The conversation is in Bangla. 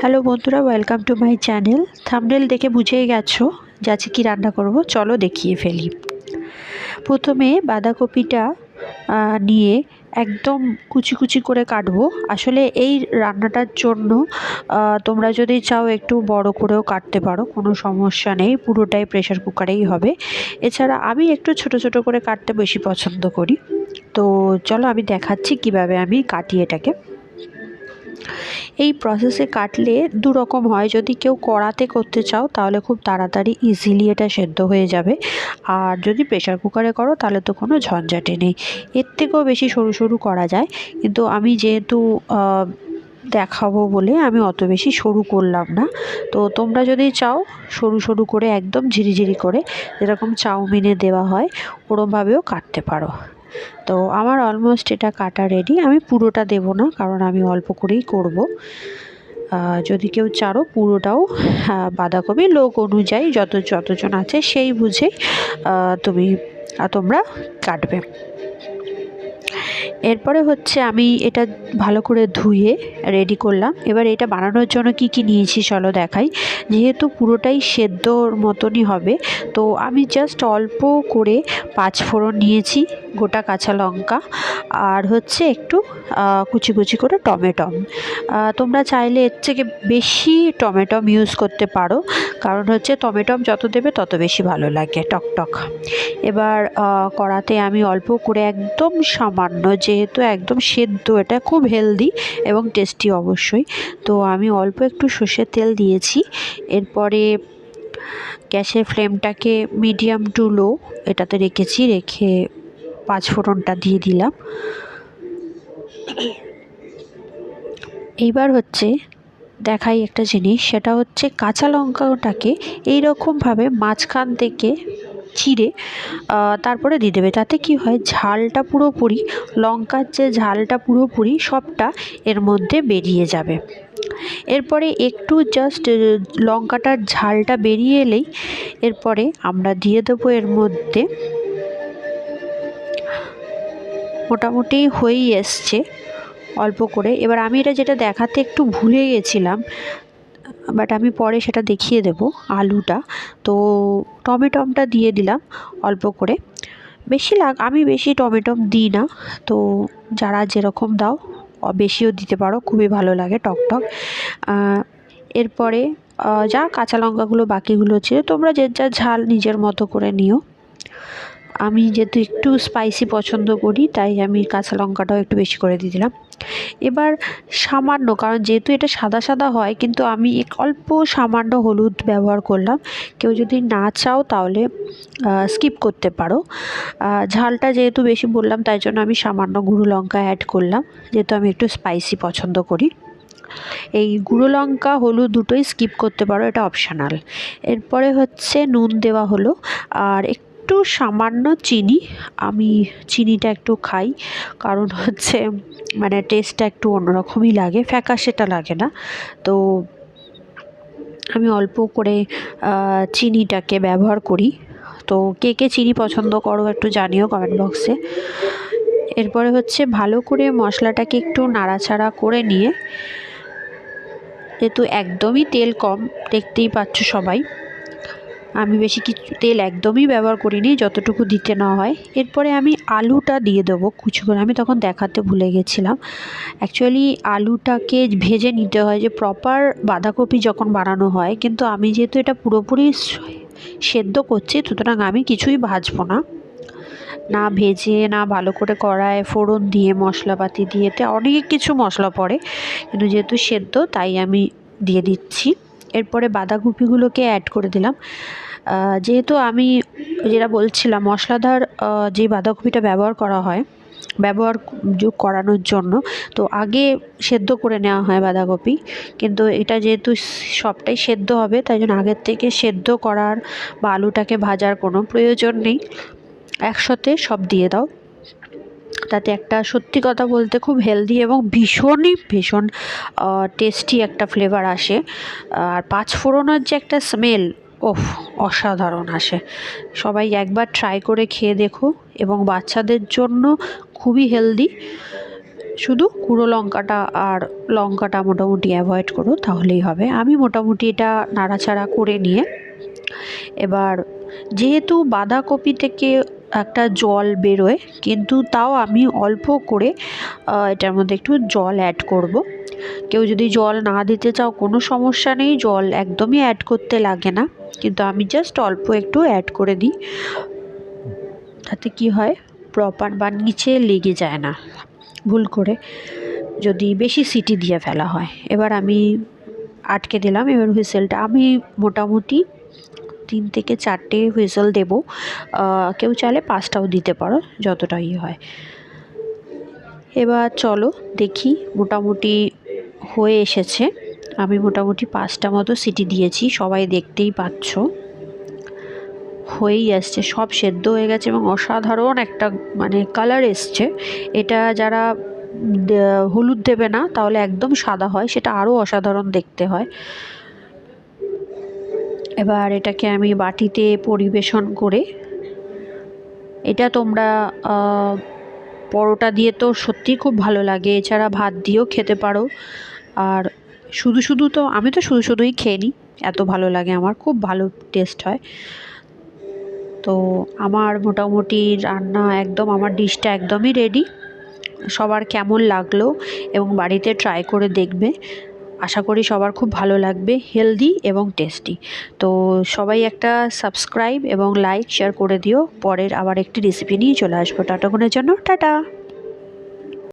হ্যালো বন্ধুরা welcome to my channel thumbnail দেখে বুঝেই গেছো যে আজকে কী রান্না করব? চলো দেখিয়ে ফেলি। প্রথমে বাঁধাকপিটা নিয়ে একদম কুচি কুচি করে কাটবো। আসলে এই রান্নাটার জন্য তোমরা যদি চাও একটু বড় করেও কাটতে পারো, কোনো সমস্যা নেই, পুরোটাই প্রেশার কুকারেই হবে। এছাড়া আমি একটু ছোট ছোট করে কাটতে বেশি পছন্দ করি। তো চলো আমি দেখাচ্ছি কীভাবে আমি কাটি এটাকে। এই প্রসেসে কাটলে দু রকম হয়। যদি কেউ কড়াতে করতে চাও, তাহলে খুব তাড়াতাড়ি ইজিলি এটা সেদ্ধ হয়ে যাবে। আর যদি প্রেশার কুকারে করো, তাহলে তো কোনো ঝঞ্ঝাটে নেই। এর থেকেও বেশি সরু সরু করা যায়। কিন্তু আমি যেহেতু দেখাবো বলে আমি অত বেশি সরু করলাম না। তো তোমরা যদি চাও, সরু সরু করে একদম ঝিরিঝিরি করে, যেরকম চাউমিনে দেওয়া হয়, ওরমভাবেও কাটতে পারো। তো আমার অলমোস্ট এটা কাটা রেডি আমি পুরোটা দেব না, কারণ আমি অল্প করেই করব। যদি কেউ চারো, পুরোটাও বাঁধাকপি লোক অনুযায়ী যত, যতজন আছে সেই বুঝে তুমি তোমরা কাটবে। এরপরে হচ্ছে আমি এটা ভালো করে ধুয়ে রেডি করলাম। এবার এটা বানানোর জন্য কি কি নিয়েছি চলো দেখাই। যেহেতু পুরোটাই সেদ্ধর মতনই হবে, তো আমি জাস্ট অল্প করে পাঁচ ফোড়ন নিয়েছি। গোটা কাঁচা লঙ্কা আর হচ্ছে একটু কুচি কুচি করে টমেটম তোমরা চাইলে এর থেকে বেশি টমেটম ইউজ করতে পারো, কারণ হচ্ছে টমেটম যত দেবে তত বেশি ভালো লাগে, টক টক। এবার কড়াতে আমি অল্প করে একদম সামান্য, যেহেতু একদম সেদ্ধ, এটা খুব হেলদি এবং টেস্টি অবশ্যই। তো আমি অল্প একটু সর্ষের তেল দিয়েছি, এরপরে গ্যাসের ফ্লেমটাকে মিডিয়াম টু লো এটাতে রেখেছি, রেখে পাঁচ ফোড়নটা দিয়ে দিলাম। এইবার হচ্ছে দেখাই একটা জিনিস, সেটা হচ্ছে কাঁচা লঙ্কাটাকে এইরকমভাবে মাঝখান থেকে চিড়ে তারপরে দিয়ে দেবে। তাতে কি হয়, ঝালটা পুরোপুরি, লঙ্কার যে ঝালটা পুরোপুরি, সবটা এর মধ্যে বেরিয়ে যাবে। এরপরে একটু জাস্ট লঙ্কাটার ঝালটা বেরিয়ে এলেই, এরপরে আমরা দিয়ে দেবো এর মধ্যে মোটামুটি হয়েই এসছে, অল্প করে। এবার আমি এটা যেটা দেখাতে একটু ভুলে গেছিলাম বাট আমি পরে সেটা দেখিয়ে দেব, আলুটা। তো টমেটমটা দিয়ে দিলাম অল্প করে। বেশি লাগ আমি বেশি টমেটম দিই না, তো যারা যেরকম দাও বেশিও দিতে পারো, খুবই ভালো লাগে, টক টক। এরপরে যা কাঁচা লঙ্কাগুলো বাকিগুলো ছিল, তোমরা যে যা ঝাল নিজের মতো করে নিও। আমি যেহেতু একটু স্পাইসি পছন্দ করি, তাই আমি কাঁচা লঙ্কাটাও একটু বেশি করে দিয়ে দিলাম। এবার সামান্য, কারণ যেহেতু এটা সাদা সাদা হয়, কিন্তু আমি এক- অল্প সামান্য হলুদ ব্যবহার করলাম। কেউ যদি না চাও তাহলে স্কিপ করতে পারো। ঝালটা যেহেতু বেশি বললাম, তাই জন্য আমি সামান্য গুঁড়ো লঙ্কা অ্যাড করলাম। যেহেতু আমি একটু স্পাইসি পছন্দ করি। এই গুঁড়ো লঙ্কা, হলুদ দুটোই স্কিপ করতে পারো, এটা অপশনাল এরপরে হচ্ছে নুন দেওয়া হলো। আর একটু সামান্য চিনি। আমি চিনিটা একটু খাই, কারণ হচ্ছে মানে টেস্টটা একটু অন্যরকমই লাগে, ফ্যাকাশেটা লাগে না। তো আমি অল্প করে চিনিটাকে ব্যবহার করি। তো কে কে চিনি পছন্দ করো একটু জানিও কমেন্ট বক্সে এরপরে হচ্ছে ভালো করে মশলাটাকে একটু নাড়াচাড়া করে নিয়ে, যেহেতু একদমই তেল কম, দেখতেই পাচ্ছ সবাই। আমি বেশি কিছু তেল একদমই ব্যবহার করিনি, যতটুকু দিতে না হয়। এরপরে আমি আলুটা দিয়ে দেবো কুচি করে আমি তখন দেখাতে ভুলে গেছিলাম। অ্যাকচুয়ালি আলুটাকে ভেজে নিতে হয় যে প্রপার বাঁধাকপি যখন বানানো হয়, কিন্তু আমি যেহেতু এটা পুরোপুরি সেদ্ধ করছি, সুতরাং আমি কিছুই ভাজবো না। না ভেজে, না ভালো করে কড়ায় ফোড়ন দিয়ে, মশলাপাতি দিয়ে এতে অনেক কিছু মশলা পড়ে, কিন্তু যেহেতু সেদ্ধ, তাই আমি দিয়ে দিচ্ছি। এরপরে বাঁধাকপিগুলোকে অ্যাড করে দিলাম। যেহেতু আমি যেটা বলছিলাম, মশলাদার যে বাঁধাকপিটা ব্যবহার করা হয়, ব্যবহার যোগ করানোর জন্য, তো আগে সেদ্ধ করে নেওয়া হয় বাঁধাকপি। কিন্তু এটা যেহেতু সবটাই সেদ্ধ হবে, তাই জন্য আগের থেকে সেদ্ধ করার বা আলুটাকে ভাজার কোনো প্রয়োজন নেই। একসাথে সব দিয়ে দাও। তাতে একটা সত্যি কথা বলতে খুব হেলদি এবং ভীষণই ভীষণ টেস্টি একটা ফ্লেভার আসে। আর পাঁচ ফোড়নের যে একটা স্মেল ওফ, অসাধারণ আসে। সবাই একবার ট্রাই করে খেয়ে দেখো এবং বাচ্চাদের জন্য খুবই হেলদি শুধু কুড়ো লঙ্কাটা আর লঙ্কাটা মোটামুটি অ্যাভয়েড করো, তাহলেই হবে। আমি মোটামুটি এটা নাড়াচাড়া করে নিয়ে, এবার যেহেতু বাঁধাকপি থেকে একটা জল বেরোয়, কিন্তু তাও আমি অল্প করে এটার মধ্যে একটু জল অ্যাড করব। কেউ যদি জল না দিতে চাও, কোনো সমস্যা নেই, জল একদমই অ্যাড করতে লাগে না, কিন্তু আমি জাস্ট অল্প একটু অ্যাড করে দিই। তাতে কি হয়? প্রপার বা নিচে লেগে যায় না। ভুল করে যদি বেশি সিটি দিয়ে ফেলা হয়। এবার আমি আটকে দিলাম, এবার হুইসেলটা আমি মোটামুটি তিন থেকে চারটে হুইসেল দেব। কেউ চাইলে পাঁচটাও দিতে পারো যতটা ইয়ে হয়। এবার চলো দেখি মোটামুটি হয়ে এসেছে। আমি মোটামুটি পাঁচটা মতো সিটি দিয়েছি, সবাই দেখতেই পাচ্ছ। হয়েই আসছে, সব সেদ্ধ হয়ে গেছে এবং অসাধারণ একটা মানে কালার এসছে। এটা যারা হলুদ দেবে না, তাহলে একদম সাদা হয়, সেটা আরও অসাধারণ দেখতে হয়। এবার এটাকে আমি বাটিতে পরিবেশন করে, এটা তোমরা পরোটা দিয়ে তো সত্যিই খুব ভালো লাগে, এছাড়া ভাত দিয়েও খেতে পারো। আর শুধু শুধু তো, আমি তো শুধু শুধুই খেয়ে নিই, এত ভালো লাগে আমার, খুব ভালো টেস্ট হয়। তো আমার মোটামুটি রান্না একদম, আমার ডিশটা একদমই রেডি সবার কেমন লাগল এবং বাড়িতে ট্রাই করে দেখবে। আশা করি সবার খুব ভালো লাগবে হেলদি এবং টেস্টি তো সবাই একটা সাবস্ক্রাইব এবং লাইক শেয়ার করে দিও, পরের আবার একটি রেসিপি নিয়ে চলে আসব। টাটাগুনের জন্য টাটা!